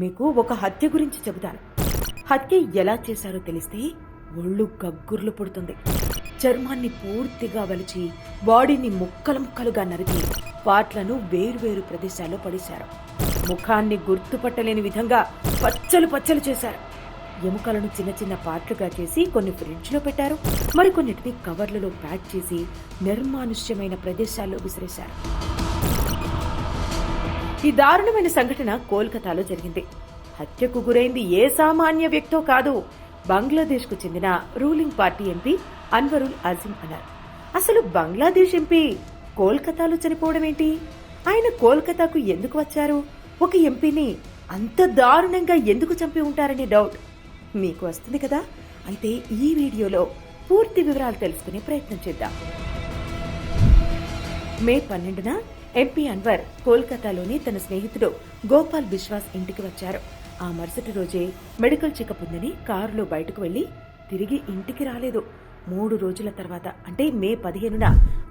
మీకు ఒక హత్య గురించి చెబుతాను. హత్య ఎలా చేశారో తెలిస్తే ఒళ్ళు గగ్గుర్లు పుడుతుంది. చర్మాన్ని పూర్తిగా వలిచి బాడీని ముక్కలు ముక్కలుగా నరికి పాట్లను వేరువేరు ప్రదేశాల్లో పడేశారు. ముఖాన్ని గుర్తుపట్టలేని విధంగా పచ్చలు పచ్చలు చేశారు. ఎముకలను చిన్న చిన్న పాట్లుగా చేసి కొన్ని ఫ్రిడ్జ్లో పెట్టారు. మరికొన్నిటిని కవర్లలో ప్యాక్ చేసి నిర్మానుష్యమైన ప్రదేశాల్లో విసిరేశారు. ఈ దారుణమైన సంఘటన కోల్కతాలో జరిగింది. హత్యకు గురైంది ఏ సామాన్య వ్యక్తో కాదు బంగ్లాదేశ్కు చెందిన ruling party MP Anwarul Azim అన్నారు. అసలు బంగ్లాదేశ్ ఎంపీ కోల్కతాలో చనిపోవడం ఏంటి? ఆయన కోల్కతాకు ఎందుకు వచ్చారు? ఒక ఎంపీని అంత దారుణంగా ఎందుకు చంపి ఉంటారనే డౌట్ మీకు వస్తుంది కదా? అయితే ఈ వీడియోలో పూర్తి వివరాలు తెలుసుకునే ప్రయత్నం చేద్దాం. మే పన్నెండున ఎంపీ అన్వర్ కోల్కతాలోని తన స్నేహితుడు గోపాల్ బిశ్వాస్ ఇంటికి వచ్చారు. ఆ మరుసటి రోజే మెడికల్ చెకప్ ఉందని కారులో బయటకు వెళ్ళి తిరిగి ఇంటికి రాలేదు. మూడు రోజుల తర్వాత అంటే మే పదిహేనున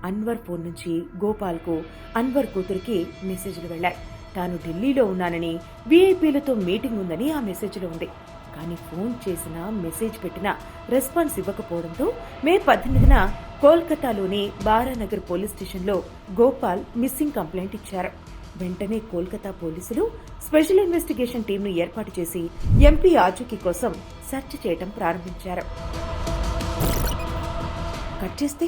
అన్వర్ ఫోన్ నుంచి గోపాల్కు అన్వర్ కూతురికి మెసేజ్లు వెళ్ళాయి తాను ఢిల్లీలో ఉన్నానని వీఐపీలతో మీటింగ్ ఉందని ఆ మెసేజ్లో ఉంది. కానీ ఫోన్ చేసినా మెసేజ్ పెట్టినా రెస్పాన్స్ ఇవ్వకపోవడంతో మే పద్దెనిమిదిన కోల్కతాలోని బారానగర్ పోలీస్ స్టేషన్లో గోపాల్ మిస్సింగ్ కంప్లైంట్ ఇచ్చారు. వెంటనే కోల్కతా పోలీసులు స్పెషల్ ఇన్వెస్టిగేషన్ టీంను ఏర్పాటు చేసి ఎంపీ ఆచూకీ కోసం సెర్చ్ చేయడం ప్రారంభించారు. కట్ చేస్తే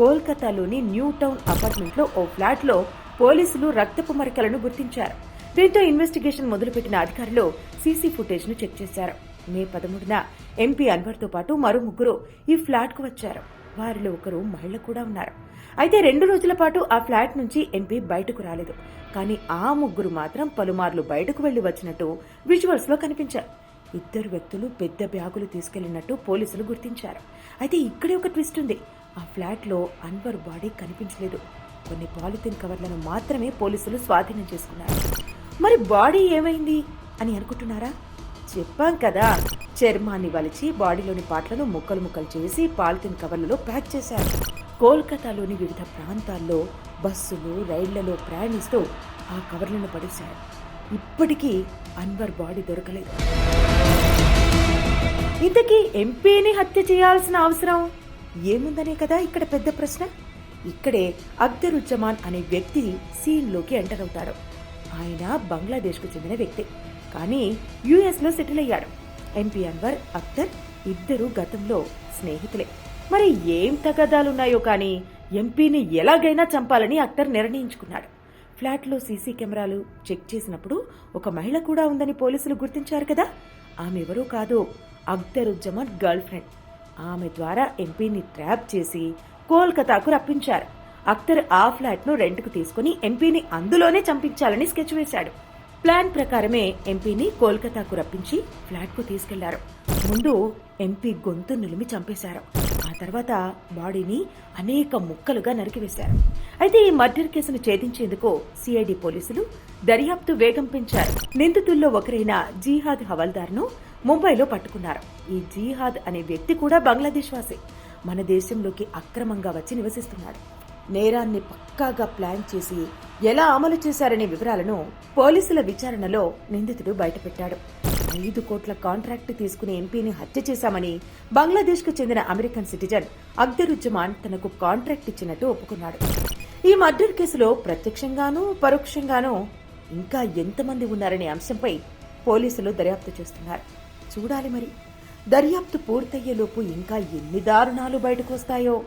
కోల్కతాలోని న్యూ టౌన్ అపార్ట్మెంట్లో ఓ ఫ్లాట్లో పోలీసులు రక్తపు మరకలను గుర్తించారు. దీంతో ఇన్వెస్టిగేషన్ మొదలుపెట్టిన అధికారులు సీసీ ఫుటేజ్ను చెక్ చేశారు. మే పదమూడున ఎంపీ అన్వర్తో పాటు మరో ముగ్గురు ఈ ఫ్లాట్కు వచ్చారు. వారిలో ఒకరు మహిళ కూడా ఉన్నారు. అయితే రెండు రోజుల పాటు ఆ ఫ్లాట్ నుంచి ఎంపీ బయటకు రాలేదు. కానీ ఆ ముగ్గురు మాత్రం పలుమార్లు బయటకు వెళ్ళి వచ్చినట్టు విజువల్స్లో కనిపించారు. ఇద్దరు వ్యక్తులు పెద్ద బ్యాగులు తీసుకెళ్ళినట్టు పోలీసులు గుర్తించారు. అయితే ఇక్కడే ఒక ట్విస్ట్ ఉంది. ఆ ఫ్లాట్లో అన్వర్ బాడీ కనిపించలేదు. కొన్ని పాలిథిన్ కవర్లను మాత్రమే పోలీసులు స్వాధీనం చేసుకున్నారు. మరి బాడీ ఏమైంది అని అనుకుంటున్నారా? చెప్పాం కదా చర్మాన్ని వలిచి బాడీలోని పాటలను ముక్కలు ముక్కలు చేసి పాలిథిన్ కవర్లలో ప్యాక్ చేశారు. కోల్కతాలోని వివిధ ప్రాంతాల్లో బస్సులు రైళ్ళలో ప్రయాణిస్తూ ఆ కవర్లను పడేశారు. ఇప్పటికీ అన్వర్ బాడీ దొరకలేదు. ఇంతకీ ఎంపీని హత్య చేయాల్సిన అవసరం ఏముందనే కదా ఇక్కడ పెద్ద ప్రశ్న? ఇక్కడే అఖ్తరుజ్జమాన్ అనే వ్యక్తి సీన్లోకి ఎంటర్ అవుతాడు ఆయన బంగ్లాదేశ్కు చెందిన వ్యక్తి. కానీ యుఎస్లో సెటిల్ అయ్యాడు. ఎంపీ అన్వర్ అఖ్తర్ ఇద్దరు గతంలో స్నేహితులే. మరి ఏం తగదాలున్నాయో కానీ ఎంపీని ఎలాగైనా చంపాలని అఖ్తర్ నిర్ణయించుకున్నాడు. ఫ్లాట్లో సీసీ కెమెరాలు చెక్ చేసినప్పుడు ఒక మహిళ కూడా ఉందని పోలీసులు గుర్తించారు కదా? ఆమె ఎవరూ కాదు అఖ్తరుజ్జమాన్ గర్ల్ ఫ్రెండ్. ఆమె ద్వారా ఎంపీని ట్రాప్ చేసి కోల్కతాకు రప్పించారు. అఖ్తర్ ఆ ఫ్లాట్ను రెంట్కు తీసుకుని ఎంపీని అందులోనే చంపించాలని స్కెచ్ వేశాడు. ప్లాన్ ప్రకారమే ఎంపీని కోల్కతాకు రప్పించి ఫ్లాట్కు తీసుకెళ్ళారు. ముందు ఎంపీ గొంతు నిలిమి చంపేశారు. ఆ తర్వాత బాడీని అనేక ముక్కలుగా నరికివేశారు. అయితే ఈ మర్డర్ కేసును ఛేదించేందుకు సిఐడి పోలీసులు దర్యాప్తు వేగం పెంచారు. నిందితుల్లో ఒకరైన జీహాద్ హవల్దార్ను ముంబైలో పట్టుకున్నారు. ఈ జీహాద్ అనే వ్యక్తి కూడా బంగ్లాదేశ్ వాసి. మన దేశంలోకి అక్రమంగా వచ్చి నివసిస్తున్నాడు. నేరాన్ని పక్కాగా ప్లాన్ చేసి ఎలా అమలు చేశారనే వివరాలను పోలీసుల విచారణలో నిందితుడు బయటపెట్టాడు. ఐదు కోట్ల కాంట్రాక్ట్ తీసుకుని ఎంపీని హత్య చేశామని బంగ్లాదేశ్కు చెందిన అమెరికన్ సిటిజన్ అఖ్తరుజ్జమాన్ తనకు కాంట్రాక్ట్ ఇచ్చినట్టు ఒప్పుకున్నాడు. ఈ మర్డర్ కేసులో ప్రత్యక్షంగానూ పరోక్షంగానూ ఇంకా ఎంతమంది ఉన్నారనే అంశంపై పోలీసులు దర్యాప్తు చేస్తున్నారు. చూడాలి మరి. దర్యాప్తు పూర్తయ్యేలోపు ఇంకా ఎన్ని దారుణాలు బయటకు వస్తాయో?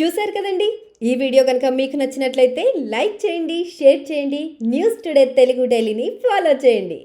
చూశారు కదండి? ఈ వీడియో కనుక మీకు నచ్చినట్లయితే లైక్ చేయండి షేర్ చేయండి న్యూస్ టుడే తెలుగు డైలీని ఫాలో చేయండి.